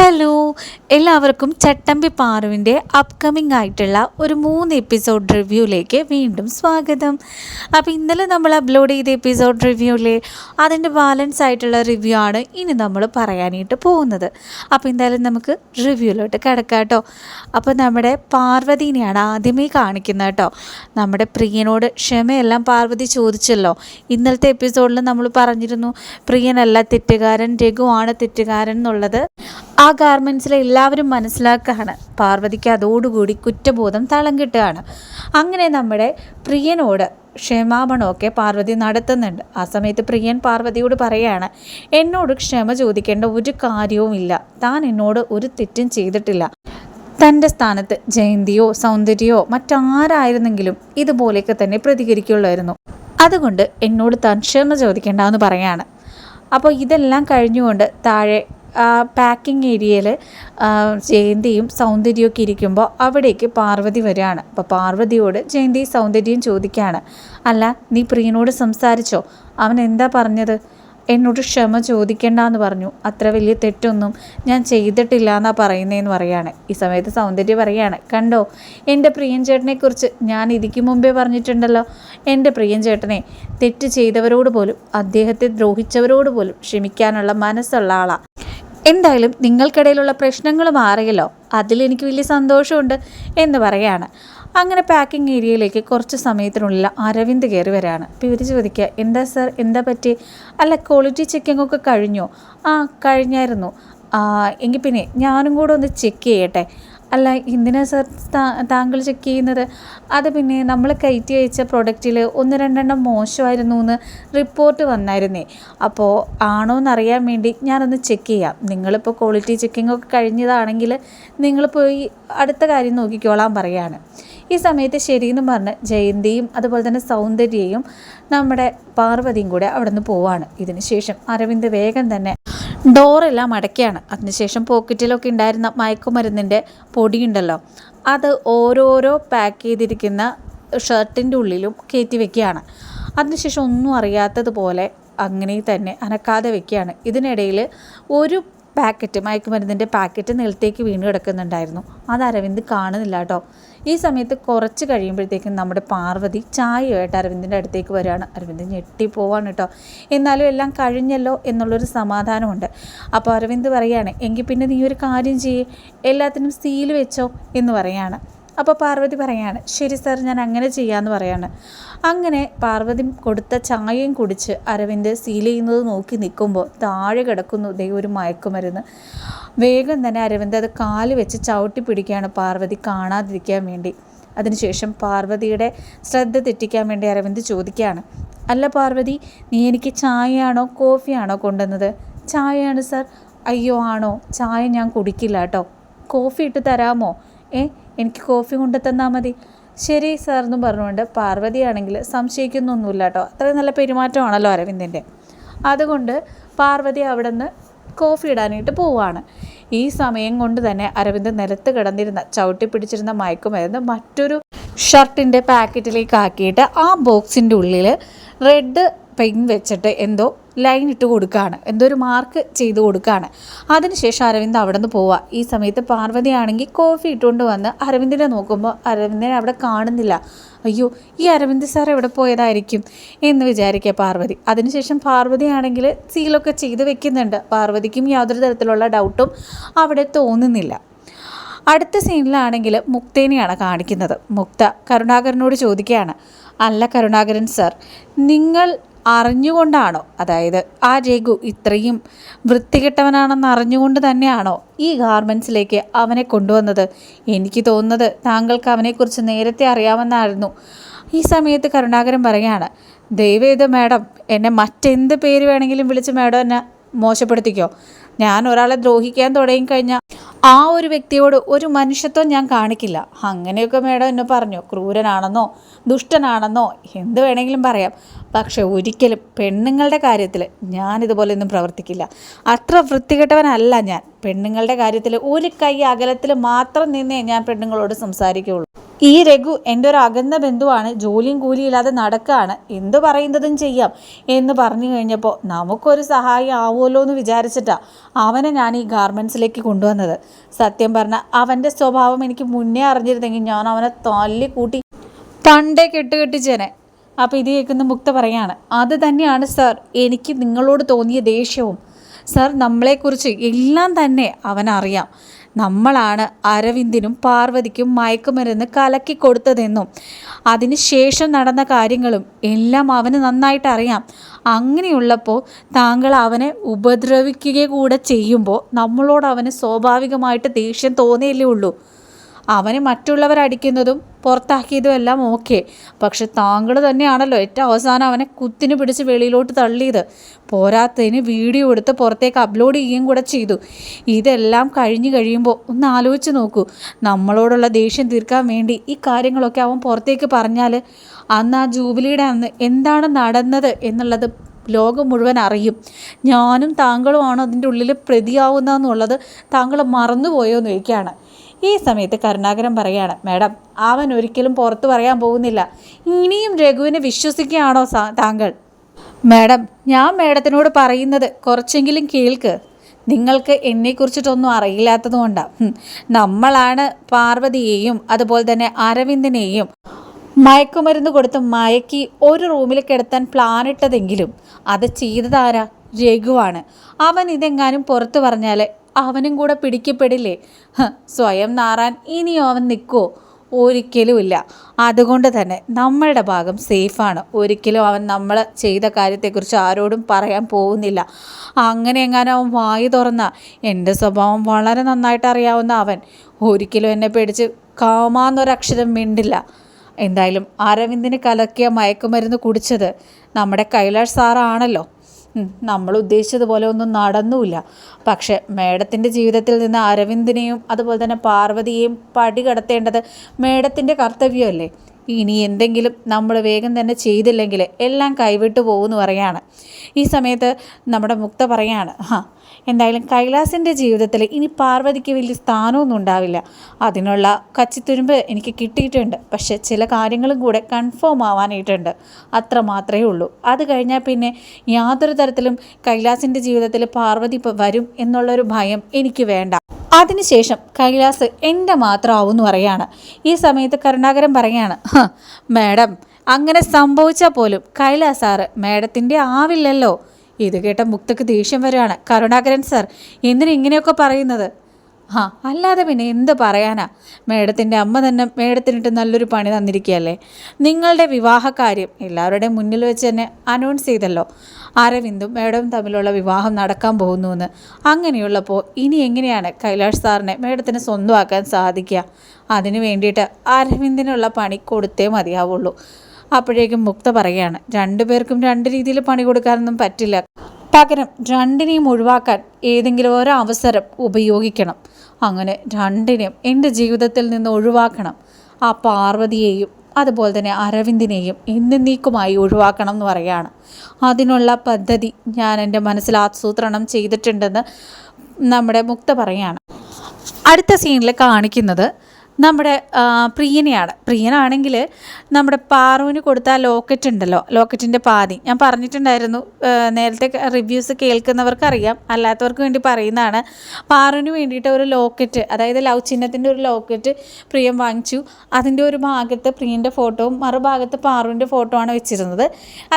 Hello എല്ലാവർക്കും ചട്ടമ്പി പാറുവിന്റെ upcoming ആയിട്ടുള്ള ഒരു മൂന്ന് എപ്പിസോഡ് റിവ്യൂയിലേക്ക് വീണ്ടും സ്വാഗതം. അപ്പോൾ ഇന്നലെ നമ്മൾ അപ്ലോഡ് ചെയ്ത എപ്പിസോഡ് റിവ്യൂവിലെ അതിന്റെ ബാലൻസ് ആയിട്ടുള്ള റിവ്യൂ ആണ് ഇനി നമ്മൾ പറയാനായിട്ട് പോകുന്നത്. അപ്പോൾ എന്തായാലും നമുക്ക് റിവ്യൂയിലോട്ട് കിടക്കാം കേട്ടോ അപ്പോൾ നമ്മുടെ പാർവതീനെയാണ് ആദ്യമേ കാണിക്കുന്നത് കേട്ടോ നമ്മുടെ പ്രിയനോട് ക്ഷമയെല്ലാം പാർവതി ചോദിച്ചല്ലോ. ഇന്നലത്തെ എപ്പിസോഡിൽ നമ്മൾ പറഞ്ഞിരുന്നു പ്രിയനല്ല തെറ്റുകാരൻ രഘുവാണ് തെറ്റുകാരൻ എന്നുള്ളത്. ആ ഗാർമെൻസിലെ എല്ലാവരും മനസ്സിലാക്കുകയാണ്. പാർവതിക്ക് അതോടുകൂടി കുറ്റബോധം തളം കിട്ടുകയാണ്. അങ്ങനെ നമ്മുടെ പ്രിയനോട് ക്ഷമാപണമൊക്കെ പാർവതി നടത്തുന്നുണ്ട്. ആ സമയത്ത് പ്രിയൻ പാർവതിയോട് പറയാണ് എന്നോട് ക്ഷമ ചോദിക്കേണ്ട ഒരു കാര്യവുമില്ല താൻ എന്നോട് ഒരു തെറ്റും ചെയ്തിട്ടില്ല. തന്റെ സ്ഥാനത്ത് ജയന്തിയോ സൗന്ദര്യമോ മറ്റാരായിരുന്നെങ്കിലും ഇതുപോലെയൊക്കെ തന്നെ പ്രതികരിക്കുള്ളായിരുന്നു അതുകൊണ്ട് എന്നോട് താൻ ക്ഷമ ചോദിക്കേണ്ടെന്ന് പറയാണ് അപ്പോൾ ഇതെല്ലാം കഴിഞ്ഞുകൊണ്ട് താഴെ പാക്കിംഗ് ഏരിയയിൽ ജയന്തിയും സൗന്ദര്യമൊക്കെ ഇരിക്കുമ്പോൾ അവിടേക്ക് പാർവതി വരികയാണ്. അപ്പോൾ പാർവതിയോട് ജയന്തി സൗന്ദര്യം ചോദിക്കുകയാണ്. അല്ല നീ പ്രിയനോട് സംസാരിച്ചോ? അവൻ എന്താ പറഞ്ഞത്? എന്നോട് ക്ഷമ ചോദിക്കേണ്ട എന്ന് പറഞ്ഞു. അത്ര വലിയ തെറ്റൊന്നും ഞാൻ ചെയ്തിട്ടില്ല എന്നാ പറയുന്നതെന്ന് പറയാണ് ഈ സമയത്ത് സൗന്ദര്യം പറയുകയാണ്. കണ്ടോ എന്റെ പ്രിയൻ ചേട്ടനെക്കുറിച്ച് ഞാൻ ഇതിക്ക് മുമ്പേ പറഞ്ഞിട്ടുണ്ടല്ലോ. എന്റെ പ്രിയൻ ചേട്ടനെ തെറ്റ് ചെയ്തവരോട് പോലും അദ്ദേഹത്തെ ദ്രോഹിച്ചവരോട് പോലും ക്ഷമിക്കാനുള്ള മനസ്സുള്ള ആളാണ് എന്തായാലും നിങ്ങൾക്കിടയിലുള്ള പ്രശ്നങ്ങൾ മാറിയല്ലോ. അതിലെനിക്ക് വലിയ സന്തോഷമുണ്ട് എന്ന് പറയാണ് അങ്ങനെ പാക്കിംഗ് ഏരിയയിലേക്ക് കുറച്ച് സമയത്തിനുള്ളിൽ അരവിന്ദ് കയറി വരാണ് അപ്പോൾ ഇവർ ചോദിക്കുക എന്താ സർ എന്താ പറ്റി അല്ല ക്വാളിറ്റി ചെക്കിംഗ് ഒക്കെ കഴിഞ്ഞോ. ആ കഴിഞ്ഞായിരുന്നു. എങ്കിൽ പിന്നെ ഞാനും കൂടെ ഒന്ന് ചെക്ക് ചെയ്യട്ടെ. അല്ല എന്തിനാ സർ താങ്കൾ ചെക്ക് ചെയ്യുന്നത്? അത് പിന്നെ നമ്മൾ കയറ്റി അയച്ച പ്രൊഡക്റ്റിൽ ഒന്ന് രണ്ടെണ്ണം മോശമായിരുന്നു എന്ന് റിപ്പോർട്ട് വന്നായിരുന്നേ. അപ്പോൾ ആണോ എന്നറിയാൻ വേണ്ടി ഞാനൊന്ന് ചെക്ക് ചെയ്യാം. നിങ്ങളിപ്പോൾ ക്വാളിറ്റി ചെക്കിംഗ് ഒക്കെ കഴിഞ്ഞതാണെങ്കിൽ നിങ്ങൾ പോയി അടുത്ത കാര്യം നോക്കിക്കോളാൻ പറയാണ്. ഈ സമയത്ത് ശരിയെന്ന് പറഞ്ഞ് ജയന്തിയും അതുപോലെ തന്നെ സൗന്ദര്യയും നമ്മുടെ പാർവതിയും കൂടെ അവിടെ നിന്ന് പോവാണ് ഇതിനുശേഷം അരവിന്ദ് വേഗം തന്നെ ഡോറെല്ലാം അടയ്ക്കുകയാണ്. അതിനുശേഷം പോക്കറ്റിലൊക്കെ ഉണ്ടായിരുന്ന മയക്കുമരുന്നിന്റെ പൊടിയുണ്ടല്ലോ അത് ഓരോരോ പാക്ക് ചെയ്തിരിക്കുന്ന ഷർട്ടിന്റെ ഉള്ളിലും കയറ്റി വെക്കുകയാണ്. അതിനുശേഷം ഒന്നും അറിയാത്തതുപോലെ അങ്ങനെ തന്നെ അനക്കാതെ വെക്കുകയാണ്. ഇതിനിടയിൽ ഒരു പാക്കറ്റ് മയക്കുമരുന്നിന്റെ പാക്കറ്റ് നിലത്തേക്ക് വീണ് കിടക്കുന്നുണ്ടായിരുന്നു. അത് അരവിന്ദ് കാണുന്നില്ല കേട്ടോ. ഈ സമയത്ത് കുറച്ച് കഴിയുമ്പോഴത്തേക്കും നമ്മുടെ പാർവതി ചായയായിട്ട് അരവിന്ദിന്റെ അടുത്തേക്ക് വരികയാണ്. അരവിന്ദ് ഞെട്ടിപ്പോവാണ് കേട്ടോ. എന്നാലും എല്ലാം കഴിഞ്ഞല്ലോ എന്നുള്ളൊരു സമാധാനമുണ്ട്. അപ്പോൾ അരവിന്ദ് പറയുകയാണ് എങ്കിൽ പിന്നെ നീ ഒരു കാര്യം ചെയ്യേ. എല്ലാത്തിനും സീൽ വെച്ചോ എന്ന് പറയാണ് അപ്പോൾ പാർവതി പറയാണ് ശരി സർ ഞാൻ അങ്ങനെ ചെയ്യാമെന്ന് പറയാണ്. അങ്ങനെ പാർവതി കൊടുത്ത ചായയും കുടിച്ച് അരവിന്ദ് സീൽ ചെയ്യുന്നത് നോക്കി നിൽക്കുമ്പോൾ താഴെ കിടക്കുന്നു. ദൈ ഒരു മയക്കുമരുന്ന്. വേഗം തന്നെ അരവിന്ദ് അത് കാൽ വെച്ച് ചവിട്ടി പിടിക്കുകയാണ് പാർവതി കാണാതിരിക്കാൻ വേണ്ടി. അതിനുശേഷം പാർവതിയുടെ ശ്രദ്ധ തെറ്റിക്കാൻ വേണ്ടി അരവിന്ദ് ചോദിക്കുകയാണ് അല്ല പാർവതി നീ എനിക്ക് ചായയാണോ കോഫിയാണോ കൊണ്ടുവന്നത്? ചായയാണ് സർ അയ്യോ ആണോ? ചായ ഞാൻ കുടിക്കില്ല കേട്ടോ. കോഫി ഇട്ട് തരാമോ? ഏ എനിക്ക് കോഫി കൊണ്ട് തന്നാൽ മതി. ശരി സാർ എന്നും പറഞ്ഞുകൊണ്ട് പാർവതിയാണെങ്കിൽ സംശയിക്കുന്നൊന്നുമില്ല കേട്ടോ അത്രയും നല്ല പെരുമാറ്റമാണല്ലോ അരവിന്ദിന്റെ അതുകൊണ്ട് പാർവതി അവിടെ നിന്ന് കോഫി ഇടാനായിട്ട് പോവുകയാണ് ഈ സമയം കൊണ്ട് തന്നെ അരവിന്ദ് നിലത്ത് കിടന്നിരുന്ന ചവിട്ടി പിടിച്ചിരുന്ന മയക്കുമരുന്ന് മറ്റൊരു ഷർട്ടിന്റെ പാക്കറ്റിലേക്ക് ആക്കിയിട്ട് ആ ബോക്സിന്റെ ഉള്ളിൽ റെഡ് പെയിൻ വെച്ചിട്ട് എന്തോ ലൈൻ ഇട്ട് കൊടുക്കുകയാണ് എന്തോ ഒരു മാർക്ക് ചെയ്ത് കൊടുക്കുകയാണ് അതിനുശേഷം അരവിന്ദ് അവിടെ നിന്ന് പോവുക ഈ സമയത്ത് പാർവതിയാണെങ്കിൽ കോഫി ഇട്ടുകൊണ്ട് വന്ന് അരവിന്ദിനെ നോക്കുമ്പോൾ അരവിന്ദിനെ അവിടെ കാണുന്നില്ല. അയ്യോ ഈ അരവിന്ദ് സാർ എവിടെ പോയതായിരിക്കും എന്ന് വിചാരിക്കുക പാർവതി. അതിനുശേഷം പാർവതിയാണെങ്കിൽ സീലൊക്കെ ചെയ്ത് വെക്കുന്നുണ്ട്. പാർവതിക്കും യാതൊരു തരത്തിലുള്ള ഡൗട്ടും അവിടെ തോന്നുന്നില്ല. അടുത്ത സീനിലാണെങ്കിൽ മുക്തേനെയാണ് കാണിക്കുന്നത്. മുക്ത കരുണാകരനോട് ചോദിക്കുകയാണ്. അല്ല കരുണാകരൻ സർ നിങ്ങൾ അറിഞ്ഞുകൊണ്ടാണോ? അതായത് ആ രഘു ഇത്രയും വൃത്തികെട്ടവനാണെന്ന് അറിഞ്ഞുകൊണ്ട് തന്നെയാണോ ഈ ഗാർമെൻസിലേക്ക് അവനെ കൊണ്ടുവന്നത്? എനിക്ക് തോന്നുന്നത് താങ്കൾക്ക് അവനെക്കുറിച്ച് നേരത്തെ അറിയാമെന്നായിരുന്നു. ഈ സമയത്ത് കരുണാകരൻ പറയുകയാണ് ദയവേത് മാഡം എന്നെ മറ്റെന്ത് പേര് വേണമെങ്കിലും വിളിച്ച് മാഡം എന്നെ മോശപ്പെടുത്തിക്കോ? ഞാൻ ഒരാളെ ദ്രോഹിക്കാൻ തുടങ്ങിക്കഴിഞ്ഞാൽ ആ ഒരു വ്യക്തിയോട് ഒരു മനുഷ്യത്വം ഞാൻ കാണിക്കില്ല. അങ്ങനെയൊക്കെ മേഡം എന്നെ പറഞ്ഞു. ക്രൂരനാണെന്നോ ദുഷ്ടനാണെന്നോ എന്ത് വേണമെങ്കിലും പറയാം. പക്ഷെ ഒരിക്കലും പെണ്ണുങ്ങളുടെ കാര്യത്തിൽ ഞാൻ ഇതുപോലെയൊന്നും പ്രവർത്തിക്കില്ല. അത്ര വൃത്തികെട്ടവനല്ല ഞാൻ. പെണ്ണുങ്ങളുടെ കാര്യത്തിൽ ഒരു കൈ അകലത്തിൽ മാത്രം നിന്നേ ഞാൻ പെണ്ണുങ്ങളോട് സംസാരിക്കുകയുള്ളൂ. ഈ രഘു എന്റെ ഒരു അകന്ന ബന്ധുവാണ് ജോലിയും കൂലിയില്ലാതെ നടക്കുകയാണ് എന്ത് പറയുന്നതും ചെയ്യാം എന്ന് പറഞ്ഞു കഴിഞ്ഞപ്പോൾ നമുക്കൊരു സഹായം ആവുമല്ലോ എന്ന് വിചാരിച്ചിട്ടാണ് അവനെ ഞാൻ ഈ ഗാർമെൻസിലേക്ക് കൊണ്ടുവന്നത്. സത്യം പറഞ്ഞാൽ അവന്റെ സ്വഭാവം എനിക്ക് മുന്നേ അറിഞ്ഞിരുന്നെങ്കിൽ ഞാൻ അവനെ തല്ലി കൂട്ടി പണ്ടേ കെട്ടുകെട്ടിച്ചേനെ. അപ്പോൾ ഇത് കേൾക്കുന്ന മുക്ത പറയാണ് അത് തന്നെയാണ് സർ എനിക്ക് നിങ്ങളോട് തോന്നിയ ദേഷ്യവും. സർ നമ്മളെക്കുറിച്ച് എല്ലാം തന്നെ അവനറിയാം. നമ്മളാണ് അരവിന്ദിനും പാർവതിക്കും മയക്കുമരുന്ന് കലക്കി കൊടുത്തതെന്നും അതിനുശേഷം നടന്ന കാര്യങ്ങളും എല്ലാം അവന് നന്നായിട്ട് അറിയാം. അങ്ങനെയുള്ളപ്പോൾ താങ്കൾ അവനെ ഉപദ്രവിക്കുക കൂടെ ചെയ്യുമ്പോൾ നമ്മളോട് അവന് സ്വാഭാവികമായിട്ട് ദേഷ്യം തോന്നിയല്ലേ ഉള്ളൂ. അവന് മറ്റുള്ളവർ അടിക്കുന്നതും പുറത്താക്കിയതും എല്ലാം ഓക്കെ. പക്ഷെ താങ്കൾ തന്നെയാണല്ലോ ഏറ്റവും അവസാനം അവനെ കുത്തിന് പിടിച്ച് വെളിയിലോട്ട് തള്ളിയത്. പോരാത്തതിന് വീഡിയോ എടുത്ത് പുറത്തേക്ക് അപ്ലോഡ് ചെയ്യുകയും കൂടെ ചെയ്തു. ഇതെല്ലാം കഴിഞ്ഞു കഴിയുമ്പോൾ ഒന്ന് ആലോചിച്ച് നോക്കൂ. നമ്മളോടുള്ള ദേഷ്യം തീർക്കാൻ വേണ്ടി ഈ കാര്യങ്ങളൊക്കെ അവൻ പുറത്തേക്ക് പറഞ്ഞാൽ അന്ന് ആ ജൂബിലിയുടെ അന്ന് എന്താണ് നടന്നത് എന്നുള്ളത് ലോകം മുഴുവൻ അറിയും. ഞാനും താങ്കളുമാണ് അതിന്റെ ഉള്ളിൽ പ്രതിയാവുന്നതെന്നുള്ളത് താങ്കൾ മറന്നുപോയോ എന്ന് ചോദിക്കുകയാണ് ഈ സമയത്ത് കരുണാകരൻ പറയാണ് മാഡം അവൻ ഒരിക്കലും പുറത്തു പറയാൻ പോകുന്നില്ല. ഇനിയും രഘുവിനെ വിശ്വസിക്കുകയാണോ താങ്കൾ? മാഡം ഞാൻ മാഡത്തിനോട് പറയുന്നത് കുറച്ചെങ്കിലും കേൾക്ക്. നിങ്ങൾക്ക് എന്നെക്കുറിച്ചിട്ടൊന്നും അറിയില്ലാത്തത് കൊണ്ടാണ് നമ്മളാണ് പാർവതിയെയും അതുപോലെ തന്നെ അരവിന്ദനെയും മയക്കുമരുന്ന് കൊടുത്ത് മയക്കി ഒരു റൂമിൽ കിടത്താൻ പ്ലാനിട്ടതെങ്കിലും അത് ചെയ്തതാരാ രഘുവാണ്. അവൻ ഇതെങ്ങാനും പുറത്തു പറഞ്ഞാൽ അവനും കൂടെ പിടിക്കപ്പെടില്ലേ? സ്വയം നാറാൻ ഇനിയും അവൻ നിൽക്കുമോ ഒരിക്കലുമില്ല. അതുകൊണ്ട് തന്നെ നമ്മളുടെ ഭാഗം സേഫാണ്. ഒരിക്കലും അവൻ നമ്മൾ ചെയ്ത കാര്യത്തെക്കുറിച്ച് ആരോടും പറയാൻ പോകുന്നില്ല. അങ്ങനെ എങ്ങാനും അവൻ വായി തുറന്ന എന്റെ സ്വഭാവം വളരെ നന്നായിട്ട് അറിയാവുന്ന അവൻ. ഒരിക്കലും എന്നെ പേടിച്ച് കാമാന്നൊരക്ഷരം മിണ്ടില്ല. എന്തായാലും അരവിന്ദിന് കലക്കിയ മയക്കുമരുന്ന് കുടിച്ചത് നമ്മുടെ കൈലാഷ് സാറാണല്ലോ. നമ്മൾ ഉദ്ദേശിച്ചതുപോലെ ഒന്നും നടന്നുമില്ല പക്ഷെ മേഡത്തിന്റെ ജീവിതത്തിൽ നിന്ന് അരവിന്ദിനെയും അതുപോലെ തന്നെ പാർവതിയെയും പടി കടത്തേണ്ടത് മേഡത്തിന്റെ കർത്തവ്യമല്ലേ? ഇനി എന്തെങ്കിലും നമ്മൾ വേഗം തന്നെ ചെയ്തില്ലെങ്കിൽ എല്ലാം കൈവിട്ടു പോകുമെന്ന് പറയാണ്. ഈ സമയത്ത് നമ്മുടെ മുക്ത പറയാണ് ഹാ എന്തായാലും കൈലാസിന്റെ ജീവിതത്തിൽ ഇനി പാർവതിക്ക് വലിയ സ്ഥാനമൊന്നും ഉണ്ടാവില്ല. അതിനുള്ള കച്ചിത്തുരുമ്പ് എനിക്ക് കിട്ടിയിട്ടുണ്ട്. പക്ഷെ ചില കാര്യങ്ങളും കൂടെ കൺഫേം ആവാനായിട്ടുണ്ട്. അത്ര മാത്രമേ ഉള്ളൂ. അത് കഴിഞ്ഞാൽ പിന്നെ യാതൊരു തരത്തിലും കൈലാസിന്റെ ജീവിതത്തിൽ പാർവതി വരും എന്നുള്ളൊരു ഭയം എനിക്ക് വേണ്ട. അതിനുശേഷം കൈലാസ് എന്റെ മാത്രമാവുമെന്ന് പറയാണ്. ഈ സമയത്ത് കരുണാകരൻ പറയാണ് മാഡം അങ്ങനെ സംഭവിച്ചാൽ പോലും കൈലാസാറ് സാറ് മാഡത്തിന്റെ ആവില്ലല്ലോ. ഇത് കേട്ട മുക്തക്ക് ദേഷ്യം വരികയാണ്. കരുണാകരൻ സർ എന്തിനാ ഇങ്ങനെയൊക്കെ പറയുന്നത്? ആ അല്ലാതെ പിന്നെ എന്ത് പറയാനാ? മേഡത്തിന്റെ അമ്മ തന്നെ മേഡത്തിനിട്ട് നല്ലൊരു പണി തന്നിരിക്കുകയല്ലേ? നിങ്ങളുടെ വിവാഹകാര്യം എല്ലാവരുടെയും മുന്നിൽ വെച്ച് തന്നെ അനൗൺസ് ചെയ്തല്ലോ. അരവിന്ദും മേഡവും തമ്മിലുള്ള വിവാഹം നടക്കാൻ പോകുന്നുവെന്ന്. അങ്ങനെയുള്ളപ്പോൾ ഇനി എങ്ങനെയാണ് കൈലാഷ് സാറിനെ മേഡത്തിന് സ്വന്തമാക്കാൻ സാധിക്കുക? അതിനു വേണ്ടിയിട്ട് അരവിന്ദിനുള്ള പണി കൊടുത്തേ മതിയാവുള്ളൂ. അപ്പോഴേക്കും മുക്ത പറയുകയാണ് രണ്ടുപേർക്കും രണ്ട് രീതിയിൽ പണി കൊടുക്കാനൊന്നും പറ്റില്ല. പകരം രണ്ടിനെയും ഒഴിവാക്കാൻ ഏതെങ്കിലും ഒരു അവസരം ഉപയോഗിക്കണം. അങ്ങനെ രണ്ടിനെയും എന്റെ ജീവിതത്തിൽ നിന്ന് ഒഴിവാക്കണം. ആ പാർവതിയെയും അതുപോലെ തന്നെ അരവിന്ദിനെയും എന്നേക്കുമായി ഒഴിവാക്കണം എന്ന് പറയുകയാണ്. അതിനുള്ള പദ്ധതി ഞാൻ എന്റെ മനസ്സിൽ ആസൂത്രണം ചെയ്തിട്ടുണ്ടെന്ന് നമ്മുടെ മുക്ത പറയാണ് അടുത്ത സീനിൽ കാണിക്കുന്നത് നമ്മുടെ പ്രിയനെയാണ്. പ്രിയനാണെങ്കിൽ നമ്മുടെ പാറുവിന് കൊടുത്ത ലോക്കറ്റ് ഉണ്ടല്ലോ ലോക്കറ്റിന്റെ പാതി. ഞാൻ പറഞ്ഞിട്ടുണ്ടായിരുന്നു നേരത്തെ റിവ്യൂസ് കേൾക്കുന്നവർക്കറിയാം അല്ലാത്തവർക്ക് വേണ്ടി പറയുന്നതാണ്. പാറുവിന് വേണ്ടിയിട്ട് ഒരു ലോക്കറ്റ് അതായത് ലവ് ചിഹ്നത്തിന്റെ ഒരു ലോക്കറ്റ് പ്രിയം വാങ്ങിച്ചു. അതിന്റെ ഒരു ഭാഗത്ത് പ്രിയന്റെ ഫോട്ടോവും മറുഭാഗത്ത് പാറുവിന്റെ ഫോട്ടോ ആണ് വെച്ചിരുന്നത്.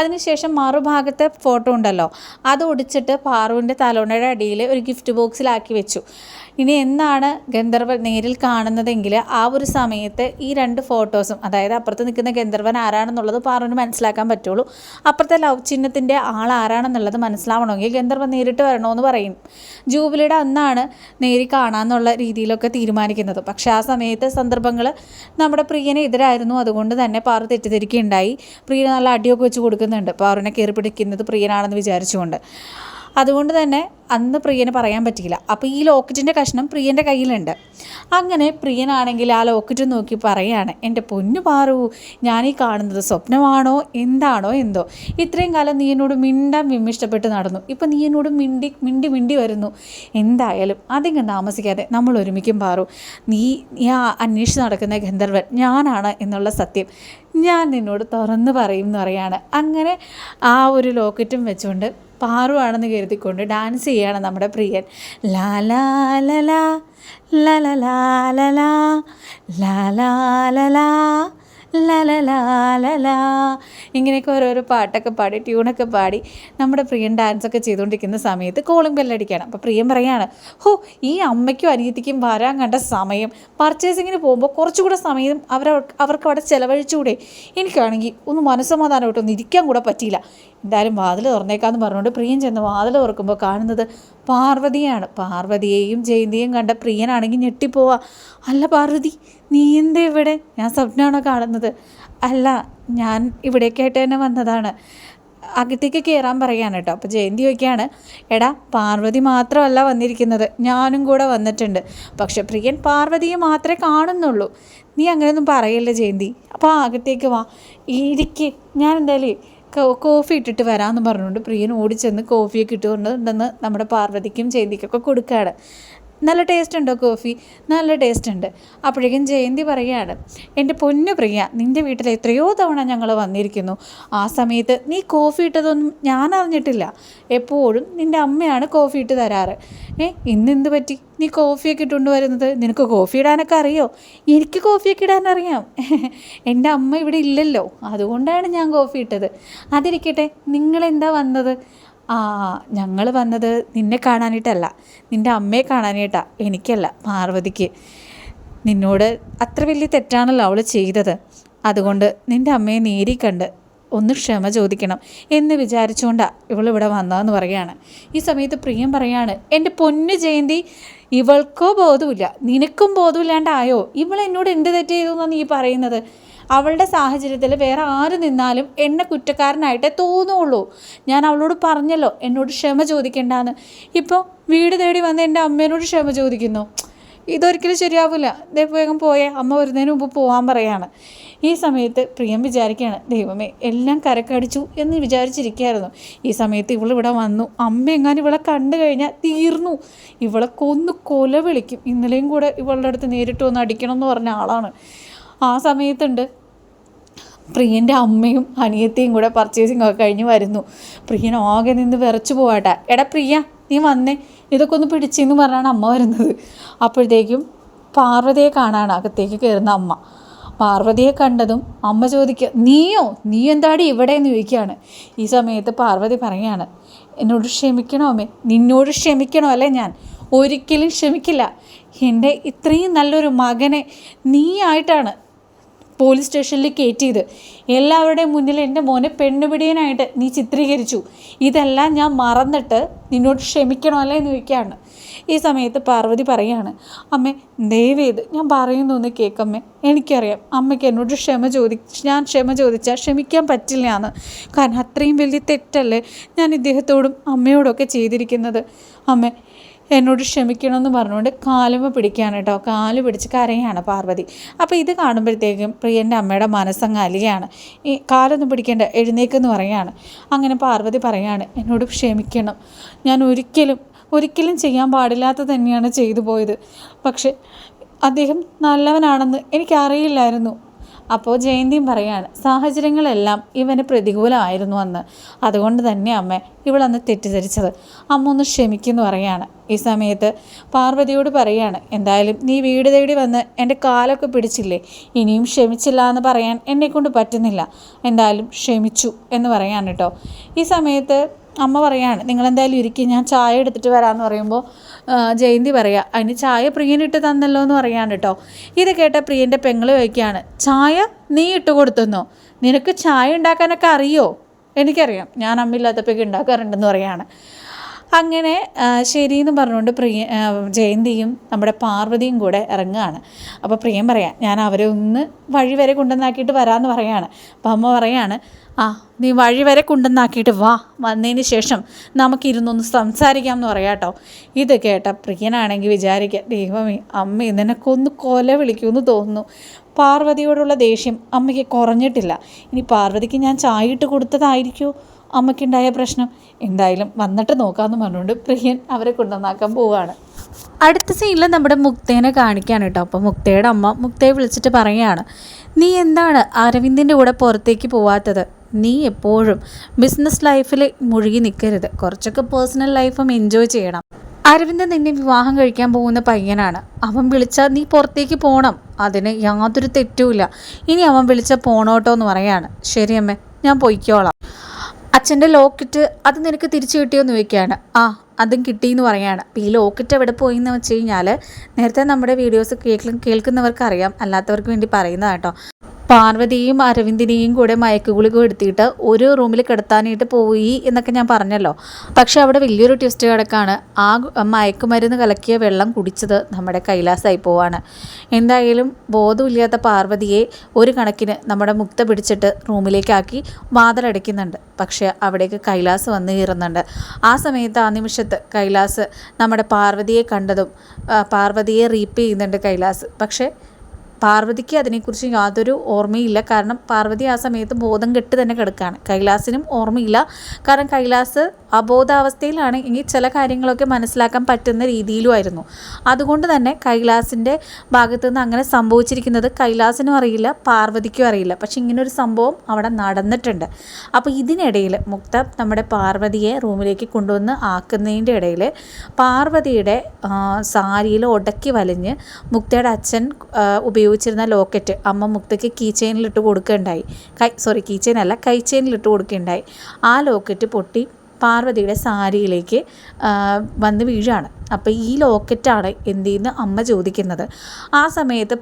അതിനുശേഷം മറുഭാഗത്തെ ഫോട്ടോ ഉണ്ടല്ലോ അത് ഒടിച്ചിട്ട് പാറുവിന്റെ തലോണയുടെ അടിയിൽ ഒരു ഗിഫ്റ്റ് ബോക്സിലാക്കി വെച്ചു. ഇനി എന്നാണ് ഗന്ധർവൻ നേരിൽ കാണുന്നതെങ്കിൽ ആ ഒരു സമയത്ത് ഈ രണ്ട് ഫോട്ടോസും അതായത് അപ്പുറത്ത് നിൽക്കുന്ന ഗന്ധർവൻ ആരാണെന്നുള്ളത് പാറുവിന് മനസ്സിലാക്കാൻ പറ്റുള്ളൂ. അപ്പുറത്തെ ലവ് ചിഹ്നത്തിന്റെ ആൾ ആരാണെന്നുള്ളത് മനസ്സിലാവണമെങ്കിൽ ഗന്ധർവൻ നേരിട്ട് വരണമെന്ന് പറയും. ജൂബിലിയുടെ അന്നാണ് നേരി കാണാമെന്നുള്ള രീതിയിലൊക്കെ തീരുമാനിക്കുന്നത്. പക്ഷേ ആ സമയത്ത് സന്ദർഭങ്ങൾ നമ്മുടെ പ്രിയനെ എതിരായിരുന്നു. അതുകൊണ്ട് തന്നെ പാറു തെറ്റിദ്ധരിക്കുകയുണ്ടായി. പ്രിയ നല്ല അടിയൊക്കെ വെച്ച് കൊടുക്കുന്നുണ്ട്. പാറുവിനെ കയറി പിടിക്കുന്നത് പ്രിയനാണെന്ന് വിചാരിച്ചുകൊണ്ട്. അതുകൊണ്ട് തന്നെ അന്ന് പ്രിയന് പറയാൻ പറ്റിയില്ല. അപ്പോൾ ഈ ലോക്കറ്റിന്റെ കഷ്ണം പ്രിയന്റെ കയ്യിലുണ്ട്. അങ്ങനെ പ്രിയനാണെങ്കിൽ ആ ലോക്കറ്റ് നോക്കി പറയാണ് എന്റെ പൊന്നു പാറു ഈ കാണുന്നത് സ്വപ്നമാണോ? എന്താണോ എന്തോ? ഇത്രയും കാലം നീ എന്നോട് മിണ്ടാൻ വിമ്മിഷ്ടപ്പെട്ട് നടന്നു. ഇപ്പം നീ എന്നോട് മിണ്ടി മിണ്ടി മിണ്ടി വരുന്നു. എന്തായാലും അധികം താമസിക്കാതെ നമ്മൾ ഒരുമിക്കും പാറു. നീ ആ അന്വേഷിച്ച് നടക്കുന്ന ഗന്ധർവൻ ഞാനാണ് എന്നുള്ള സത്യം ഞാൻ നിന്നോട് തുറന്ന് പറയും എന്ന് പറയാണ്. അങ്ങനെ ആ ഒരു ലോക്കറ്റും വെച്ചുകൊണ്ട് പാറുവാണെന്ന് കരുതിക്കൊണ്ട് ഡാൻസ് ചെയ്യുകയാണ് നമ്മുടെ പ്രിയൻ ഇങ്ങനെയൊക്കെ ഓരോരോ പാട്ടൊക്കെ പാടി ട്യൂണൊക്കെ പാടി നമ്മുടെ പ്രിയൻ ഡാൻസൊക്കെ ചെയ്തുകൊണ്ടിരിക്കുന്ന സമയത്ത് കോളിംഗ് ബെല്ലടിക്കുകയാണ് അപ്പോൾ പ്രിയം പറയുകയാണ് ഹോ ഈ അമ്മയ്ക്കും അനിയത്തിക്കും വരാൻ കണ്ട സമയം പർച്ചേസിങ്ങിന് പോകുമ്പോൾ കുറച്ചുകൂടെ സമയം അവർ അവർക്ക് അവിടെ ചിലവഴിച്ചുകൂടെ എനിക്കാണെങ്കിൽ ഒന്ന് മനസ്സമാധാനമായിട്ടൊന്നും ഇരിക്കാൻ കൂടെ പറ്റിയില്ല എന്തായാലും വാതിൽ തുറന്നേക്കാന്ന് പറഞ്ഞുകൊണ്ട് പ്രിയൻ ചെന്ന് വാതിൽ തുറക്കുമ്പോൾ കാണുന്നത് പാർവതിയാണ്. പാർവതിയെയും ജയന്തിയും കണ്ട പ്രിയനാണെങ്കിൽ ഞെട്ടിപ്പോവാ. അല്ല പാർവതി നീ എന്താ ഇവിടെ? ഞാൻ സ്വപ്നമാണോ കാണുന്നത്? അല്ല ഞാൻ ഇവിടേക്കായിട്ട് തന്നെ വന്നതാണ്. അകത്തേക്ക് കയറാൻ പറയാണ് കേട്ടോ. അപ്പോൾ ജയന്തി ഒക്കെയാണ് എടാ പാർവതി മാത്രമല്ല വന്നിരിക്കുന്നത്. ഞാനും കൂടെ വന്നിട്ടുണ്ട്. പക്ഷെ പ്രിയൻ പാർവതിയെ മാത്രമേ കാണുന്നുള്ളൂ. നീ അങ്ങനെയൊന്നും പറയല്ലേ ജയന്തി? അപ്പോൾ അകത്തേക്ക് വാ. ഇരിക്ക്. ഞാൻ എന്തായാലും കോഫി ഇട്ടിട്ട് വരാമെന്ന് പറഞ്ഞുകൊണ്ട് പ്രിയൻ ഓടിച്ചെന്ന് കോഫിയൊക്കെ ഇട്ടുകൊണ്ട് ഉണ്ടെന്ന് നമ്മുടെ പാർവതിക്കും ചെയ്തിക്കൊക്കെ കൊടുക്കുകയാണ്. നല്ല ടേസ്റ്റ് ഉണ്ടോ കോഫി? നല്ല ടേസ്റ്റ് ഉണ്ട്. അപ്പോഴേക്കും ജയന്തി പറയുകയാണ് എന്റെ പൊന്നു പ്രിയ നിന്റെ വീട്ടിൽ എത്രയോ തവണ ഞങ്ങൾ വന്നിരിക്കുന്നു. ആ സമയത്ത് നീ കോഫി ഇട്ടതൊന്നും ഞാൻ അറിഞ്ഞിട്ടില്ല. എപ്പോഴും നിന്റെ അമ്മയാണ് കോഫി ഇട്ട് തരാറ്. ഏ ഇന്നെന്ത് പറ്റി? നീ കോഫിയൊക്കെ ഇട്ടുകൊണ്ട് വരുന്നത് നിനക്ക് കോഫി ഇടാനൊക്കെ അറിയോ? എനിക്ക് കോഫിയൊക്കെ ഇടാൻ അറിയാം. എന്റെ അമ്മ ഇവിടെ ഇല്ലല്ലോ. അതുകൊണ്ടാണ് ഞാൻ കോഫി ഇട്ടത്. അതിരിക്കട്ടെ നിങ്ങളെന്താ വന്നത്? ആ ഞങ്ങൾ വന്നത് നിന്നെ കാണാനായിട്ടല്ല നിന്റെ അമ്മയെ കാണാനായിട്ടാ എനിക്കല്ല പാർവതിക്ക്. നിന്നോട് അത്ര വലിയ തെറ്റാണല്ലോ അവൾ ചെയ്തത്. അതുകൊണ്ട് നിന്റെ അമ്മയെ നേരി കണ്ട് ഒന്ന് ക്ഷമ ചോദിക്കണം എന്ന് വിചാരിച്ചുകൊണ്ടാണ് ഇവളിവിടെ വന്നതെന്ന് പറയുകയാണ്. ഈ സമയത്ത് പ്രിയം പറയാണ് എന്റെ പൊന്നു ജയന്തി ഇവൾക്കോ ബോധമില്ല നിനക്കും ബോധമില്ലാണ്ടായോ ഇവൾ എന്നോട് എന്ത് തെറ്റ് ചെയ്തു എന്നാണ് നീ പറയുന്നത്? അവളുടെ സാഹചര്യത്തിൽ വേറെ ആര് നിന്നാലും എന്നെ കുറ്റക്കാരനായിട്ടേ തോന്നുള്ളൂ. ഞാൻ അവളോട് പറഞ്ഞല്ലോ എന്നോട് ക്ഷമ ചോദിക്കേണ്ടാന്ന്. ഇപ്പോൾ വീട് തേടി വന്ന് എന്റെ അമ്മേനോട് ക്ഷമ ചോദിക്കുന്നു. ഇതൊരിക്കലും ശരിയാവില്ല ദേ വേഗം പോയേ അമ്മ വരുന്നതിന് മുമ്പ് പോകാൻ പറയാണ്. ഈ സമയത്ത് പ്രിയം വിചാരിക്കുകയാണ് ദൈവമേ എല്ലാം കരക്കടിച്ചു എന്ന് വിചാരിച്ചിരിക്കുകയായിരുന്നു ഈ സമയത്ത് ഇവളിവിടെ വന്നു. അമ്മ എങ്ങാനും ഇവളെ കണ്ടു കഴിഞ്ഞാൽ തീർന്നു. ഇവളെ കൊന്നു കൊല വിളിക്കും ഇന്നലെയും കൂടെ ഇവളുടെ അടുത്ത് നേരിട്ട് വന്ന് അടിക്കണം എന്ന് പറഞ്ഞ ആളാണ്. ആ സമയത്തുണ്ട്. പ്രിയന്റെ അമ്മയും അനിയത്തിയും കൂടെ പർച്ചേസിങ് ഒക്കെ കഴിഞ്ഞ് വരുന്നു. പ്രിയൻ ആകെ നിന്ന് വിറച്ചു പോവാട്ടെ. എടാ പ്രിയ നീ വന്നേ. ഇതൊക്കെ ഒന്ന് പിടിച്ചെന്ന് പറഞ്ഞാണ് അമ്മ വരുന്നത്. അപ്പോഴത്തേക്കും പാർവതിയെ കാണാണ്. അകത്തേക്ക് കയറുന്ന അമ്മ. പാർവതിയെ കണ്ടതും അമ്മ ചോദിക്കുക നീയോ? നീ എന്താടി ഇവിടെ എന്ന് ചോദിക്കുകയാണ്. ഈ സമയത്ത് പാർവതി പറയുകയാണ് എന്നോട് ക്ഷമിക്കണോ അമ്മേ? നിന്നോട് ക്ഷമിക്കണോ അല്ലേ ഞാൻ? ഒരിക്കലും ക്ഷമിക്കില്ല. എന്റെ ഇത്രയും നല്ലൊരു മകനെ നീ ആയിട്ടാണ് പോലീസ് സ്റ്റേഷനിൽ കയറ്റിയത്. എല്ലാവരുടെയും മുന്നിൽ എന്റെ മോനെ പെണ്ണുപിടിയനായിട്ട് നീ ചിത്രീകരിച്ചു. ഇതെല്ലാം ഞാൻ മറന്നിട്ട് നിന്നോട് ക്ഷമിക്കണമല്ലേ എന്ന് ചോദിക്കുകയാണ്. ഈ സമയത്ത് പാർവതി പറയാണ് അമ്മേ ദയവേത് ഞാൻ പറയുന്നു ഒന്ന് കേൾക്കമ്മേ. എനിക്കറിയാം അമ്മയ്ക്ക് എന്നോട് ക്ഷമ ചോദി ഞാൻ ക്ഷമ ചോദിച്ചാൽ ക്ഷമിക്കാൻ പറ്റില്ല എന്ന് കാരണം അത്രയും വലിയ തെറ്റല്ലേ ഞാൻ ഇദ്ദേഹത്തോടും അമ്മയോടൊക്കെ ചെയ്തിരിക്കുന്നത്. അമ്മേ എന്നോട് ക്ഷമിക്കണമെന്ന് പറഞ്ഞുകൊണ്ട് കാലുമ പിടിക്കുകയാണ് കേട്ടോ. കാൽ പിടിച്ച് കരയാണ് പാർവതി. അപ്പോൾ ഇത് കാണുമ്പോഴത്തേക്കും പ്രിയന്റെ അമ്മയുടെ മനസ്സങ്ങ് അലിയാണ്. ഈ കാലൊന്നും പിടിക്കേണ്ട എഴുന്നേക്കെന്ന് പറയാണ് അങ്ങനെ പാർവതി പറയാണ് എന്നോട് ക്ഷമിക്കണം. ഞാൻ ഒരിക്കലും ഒരിക്കലും ചെയ്യാൻ പാടില്ലാത്ത തന്നെയാണ് ചെയ്തു പോയത്. പക്ഷെ അദ്ദേഹം നല്ലവനാണെന്ന് എനിക്കറിയില്ലായിരുന്നു. അപ്പോൾ ജയന്തിയും പറയാണ് സാഹചര്യങ്ങളെല്ലാം ഇവന് പ്രതികൂലമായിരുന്നു അന്ന്. അതുകൊണ്ട് തന്നെ അമ്മ ഇവളന്ന് തെറ്റിദ്ധരിച്ചത്. അമ്മ ഒന്ന് ക്ഷമിക്കുന്നു പറയാണ്. ഈ സമയത്ത് പാർവതിയോട് പറയാണ് എന്തായാലും നീ വീട് തേടി വന്ന് എന്റെ കാലൊക്കെ പിടിച്ചില്ലേ? ഇനിയും ക്ഷമിച്ചില്ല എന്ന് പറയാൻ എന്നെക്കൊണ്ട് പറ്റുന്നില്ല. എന്തായാലും ക്ഷമിച്ചു എന്ന് പറയാണ് കേട്ടോ ഈ സമയത്ത് അമ്മ പറയാണ് നിങ്ങളെന്തായാലും ഇരിക്കും ഞാൻ ചായ എടുത്തിട്ട് വരാമെന്ന് പറയുമ്പോൾ ജയന്തി പറയുക അതിന് ചായ പ്രിയനിട്ട് തന്നല്ലോ എന്ന് പറയാൻ കേട്ടോ ഇത് കേട്ട പ്രിയന്റെ പെങ്ങൾ ചോദിക്കുകയാണ് ചായ നീ ഇട്ട് കൊടുത്തെന്നോ? നിനക്ക് ചായ ഉണ്ടാക്കാനൊക്കെ അറിയോ? എനിക്കറിയാം ഞാൻ അമ്മയില്ലാത്തപ്പോഴേക്ക് ഉണ്ടാക്കാറുണ്ടെന്ന് പറയാണ്. അങ്ങനെ ശരി എന്ന് പറഞ്ഞുകൊണ്ട് പ്രിയ ജയന്തിയും നമ്മുടെ പാർവതിയും കൂടെ ഇറങ്ങുകയാണ്. അപ്പോൾ പ്രിയം പറയാം ഞാൻ അവരെ ഒന്ന് വഴി വരെ കൊണ്ടുവന്നാക്കിയിട്ട് വരാമെന്ന് പറയാണ്. അപ്പം അമ്മ പറയാണ് ആ നീ വഴി വരെ കൊണ്ടുവന്നാക്കിയിട്ട് വാ വന്നതിന് ശേഷം നമുക്കിരുന്നൊന്ന് സംസാരിക്കാം എന്ന് പറയാം കേട്ടോ ഇത് കേട്ട പ്രിയനാണെങ്കിൽ വിചാരിക്കുക ദൈവമേ അമ്മ നിനക്കൊന്ന് കൊല വിളിക്കുമെന്ന് തോന്നുന്നു. പാർവതിയോടുള്ള ദേഷ്യം അമ്മയ്ക്ക് കുറഞ്ഞിട്ടില്ല. ഇനി പാർവതിക്ക് ഞാൻ ചായ ഇട്ട് കൊടുത്തതായിരിക്കുമോ അമ്മയ്ക്കുണ്ടായ പ്രശ്നം. എന്തായാലും വന്നിട്ട് നോക്കാമെന്ന് പറഞ്ഞുകൊണ്ട് പ്രിയൻ അവരെ കൊണ്ടുവന്നാക്കാൻ പോവുകയാണ് അടുത്ത സീനിൽ നമ്മുടെ മുക്തേനെ കാണിക്കാൻ കേട്ടോ. അപ്പോൾ മുക്തയുടെ അമ്മ മുക്തയെ വിളിച്ചിട്ട് പറയുകയാണ് നീ എന്താണ് അരവിന്ദിന്റെ കൂടെ പുറത്തേക്ക് പോവാത്തത്? നീ എപ്പോഴും ബിസിനസ് ലൈഫിൽ മുഴുകി നിൽക്കരുത് കുറച്ചൊക്കെ പേഴ്സണൽ ലൈഫും എൻജോയ് ചെയ്യണം. അരവിന്ദ് നിന്നെ വിവാഹം കഴിക്കാൻ പോകുന്ന പയ്യനാണ്. അവൻ വിളിച്ചാൽ നീ പുറത്തേക്ക് പോകണം അതിന് യാതൊരു തെറ്റുമില്ല. ഇനി അവൻ വിളിച്ചാൽ പോണോട്ടോ എന്ന് പറയാണ്. ശരി അമ്മേ ഞാൻ പൊയ്ക്കോളാം. അച്ഛന്റെ ലോക്കറ്റ് അത് നിനക്ക് തിരിച്ചു കിട്ടിയോന്ന് ചോദിക്കുകയാണ്. ആ അതും കിട്ടിയെന്ന് പറയാണ് അപ്പോൾ ഈ ലോക്കറ്റ് എവിടെ പോയി എന്ന് വെച്ച് കഴിഞ്ഞാൽ നേരത്തെ നമ്മുടെ വീഡിയോസ് കേൾക്കും കേൾക്കുന്നവർക്ക് അറിയാം അല്ലാത്തവർക്ക് വേണ്ടി പറയുന്നതാണ് കേട്ടോ. പാർവതിയും അരവിന്ദിനെയും കൂടെ മയക്കുകുളികൾ എടുത്തിട്ട് ഒരു റൂമിൽ കിടത്താനായിട്ട് പോയി എന്നൊക്കെ ഞാൻ പറഞ്ഞല്ലോ. പക്ഷെ അവിടെ വലിയൊരു ട്വിസ്റ്റ് കിടക്കാണ്. ആ മയക്കുമരുന്ന് കലക്കിയ വെള്ളം കുടിച്ചത് നമ്മുടെ കൈലാസായി പോവാണ്. എന്തായാലും ബോധമില്ലാത്ത പാർവതിയെ ഒരു കണക്കിന് നമ്മുടെ മുക്ത പിടിച്ചിട്ട് റൂമിലേക്കാക്കി വാതിലടയ്ക്കുന്നുണ്ട്. പക്ഷേ അവിടേക്ക് കൈലാസ് വന്ന് കയറുന്നുണ്ട്. ആ സമയത്ത് ആ നിമിഷത്ത് കൈലാസ് നമ്മുടെ പാർവതിയെ കണ്ടതും പാർവതിയെ റീപ്പ് ചെയ്യുന്നുണ്ട് കൈലാസ്. പക്ഷേ പാർവതിക്ക് അതിനെക്കുറിച്ച് യാതൊരു ഓർമ്മയില്ല. കാരണം പാർവതി ആ സമയത്ത് ബോധം കെട്ട് തന്നെ കിടക്കുകയാണ് കൈലാസിനും ഓർമ്മയില്ല. കാരണം കൈലാസ് അബോധാവസ്ഥയിലാണ്. എങ്കിൽ ചില കാര്യങ്ങളൊക്കെ മനസ്സിലാക്കാൻ പറ്റുന്ന രീതിയിലുമായിരുന്നു. അതുകൊണ്ട് തന്നെ കൈലാസിന്റെ ഭാഗത്തു നിന്ന് അങ്ങനെ സംഭവിച്ചിരിക്കുന്നത് കൈലാസിനും അറിയില്ല പാർവതിക്കും അറിയില്ല. പക്ഷെ ഇങ്ങനൊരു സംഭവം അവിടെ നടന്നിട്ടുണ്ട്. അപ്പോൾ ഇതിനിടയിൽ മുക്ത നമ്മുടെ പാർവതിയെ റൂമിലേക്ക് കൊണ്ടുവന്ന് ആക്കുന്നതിന്റെ ഇടയിൽ പാർവതിയുടെ സാരിയിൽ ഉടക്കി വലിഞ്ഞ് മുക്തയുടെ അച്ഛൻ ആ, ഉപയോഗിച്ചിരുന്ന ലോക്കറ്റ് അമ്മ മുക്തയ്ക്ക് കീ ചെയിനിലിട്ട് കൊടുക്കുകയുണ്ടായി. കൈ സോറി കീ ചെയിനല്ല കൈ ചെയിനിലിട്ട് കൊടുക്കുകയുണ്ടായി. ആ ലോക്കറ്റ് പൊട്ടി പാർവതിയുടെ സാരിയിലേക്ക് വന്ന് വീഴാണ്. അപ്പോൾ ഈ ലോക്കറ്റാണ് എന്ത് ചെയ്യുന്ന അമ്മ ചോദിക്കുന്നത്. ആ സമയത്ത്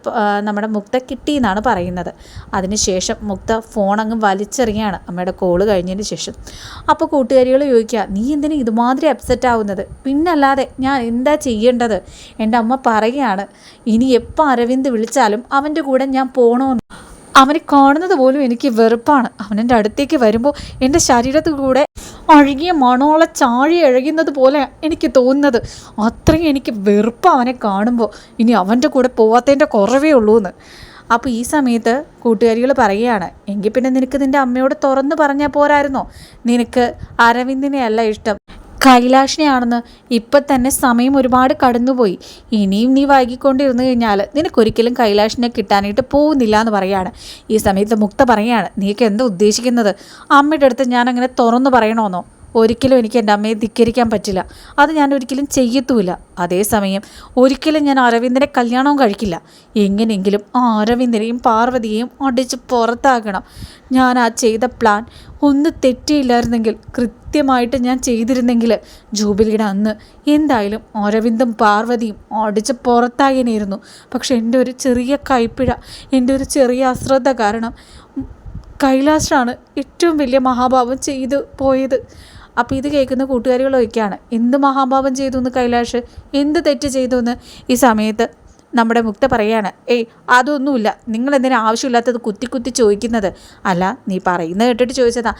നമ്മുടെ മുക്ത കിട്ടി എന്നാണ് പറയുന്നത്. അതിനുശേഷം മുക്ത ഫോൺ അങ്ങ് വലിച്ചെറിയാണ് അമ്മയുടെ കോൾ കഴിഞ്ഞതിന് ശേഷം. അപ്പോൾ കൂട്ടുകാരികൾ ചോദിക്കുക നീ എന്തിനു ഇതുമാതിരി അപ്സെറ്റ് ആവുന്നത്? പിന്നല്ലാതെ ഞാൻ എന്താ ചെയ്യേണ്ടത്? എന്റെ അമ്മ പറയുകയാണ് ഇനി എപ്പോൾ അരവിന്ദ് വിളിച്ചാലും അവന്റെ കൂടെ ഞാൻ പോകണമെന്ന് അവനെ കാണുന്നത് പോലും എനിക്ക് വെറുപ്പാണ്. അവനെന്റെ അടുത്തേക്ക് വരുമ്പോൾ എന്റെ ശരീരത്തിൽ കൂടെ അഴുകിയ മണോളെ ചാഴി അഴകുന്നത് പോലെ എനിക്ക് തോന്നുന്നത്. അത്രയും എനിക്ക് വെറുപ്പ് അവനെ കാണുമ്പോൾ. ഇനി അവന്റെ കൂടെ പോവാത്തതിന്റെ കുറവേ ഉള്ളൂ എന്ന് അപ്പോൾ ഈ സമയത്ത് കൂട്ടുകാരികൾ പറയുകയാണ് എങ്കിൽ പിന്നെ നിനക്ക് നിന്റെ അമ്മയോട് തുറന്ന് പറഞ്ഞാൽ പോരായിരുന്നോ? നിനക്ക് അരവിന്ദിനെ അല്ല ഇഷ്ടം. കൈലാഷിനെയാണെന്ന് ഇപ്പം തന്നെ സമയം ഒരുപാട് കടന്നുപോയി. ഇനിയും നീ വൈകിക്കൊണ്ടിരുന്നു കഴിഞ്ഞാൽ നിനക്കൊരിക്കലും കൈലാഷിനെ കിട്ടാനായിട്ട് പോകുന്നില്ല എന്ന് പറയാണ്. ഈ സമയത്ത് മുക്ത പറയാണ് നീക്ക് എന്താ ഉദ്ദേശിക്കുന്നത്? അമ്മയുടെ അടുത്ത് ഞാൻ അങ്ങനെ തുറന്നു പറയണമെന്നോ ഒരിക്കലും എനിക്ക് എന്റെ അമ്മയെ ധിക്കരിക്കാൻ പറ്റില്ല. അത് ഞാൻ ഒരിക്കലും ചെയ്യത്തുമില്ല. അതേസമയം ഒരിക്കലും ഞാൻ അരവിന്ദനെ കല്യാണവും കഴിക്കില്ല. എങ്ങനെയെങ്കിലും ആ അരവിന്ദനെയും പാർവതിയെയും അടിച്ച് പുറത്താക്കണം. ഞാൻ ആ ചെയ്ത പ്ലാൻ ഒന്ന് തെറ്റിയില്ലായിരുന്നെങ്കിൽ കൃത്യമായിട്ട് ഞാൻ ചെയ്തിരുന്നെങ്കിൽ ജൂബിലിയുടെ അന്ന് എന്തായാലും അരവിന്ദും പാർവതിയും അടിച്ച് പുറത്തായനായിരുന്നു. പക്ഷെ എന്റെ ഒരു ചെറിയ കൈപ്പിഴ എന്റെ ഒരു ചെറിയ അശ്രദ്ധ കാരണം കൈലാസാണ് ഏറ്റവും വലിയ മഹാഭാവം ചെയ്തു പോയത്. അപ്പോൾ ഇത് കേൾക്കുന്ന കൂട്ടുകാരികളൊക്കെയാണ് എന്ത് മഹാഭാവം ചെയ്തു എന്ന് കൈലാഷ്? എന്ത് തെറ്റ് ചെയ്തു എന്ന് ഈ സമയത്ത്? നമ്മുടെ മുക്ത പറയാണ് ഏയ് അതൊന്നുമില്ല. നിങ്ങൾ എന്തിനാ ആവശ്യമില്ലാത്തത് കുത്തി കുത്തി ചോദിക്കുന്നത്? അല്ല നീ പറയുന്നത് കേട്ടിട്ട് ചോദിച്ചതാ.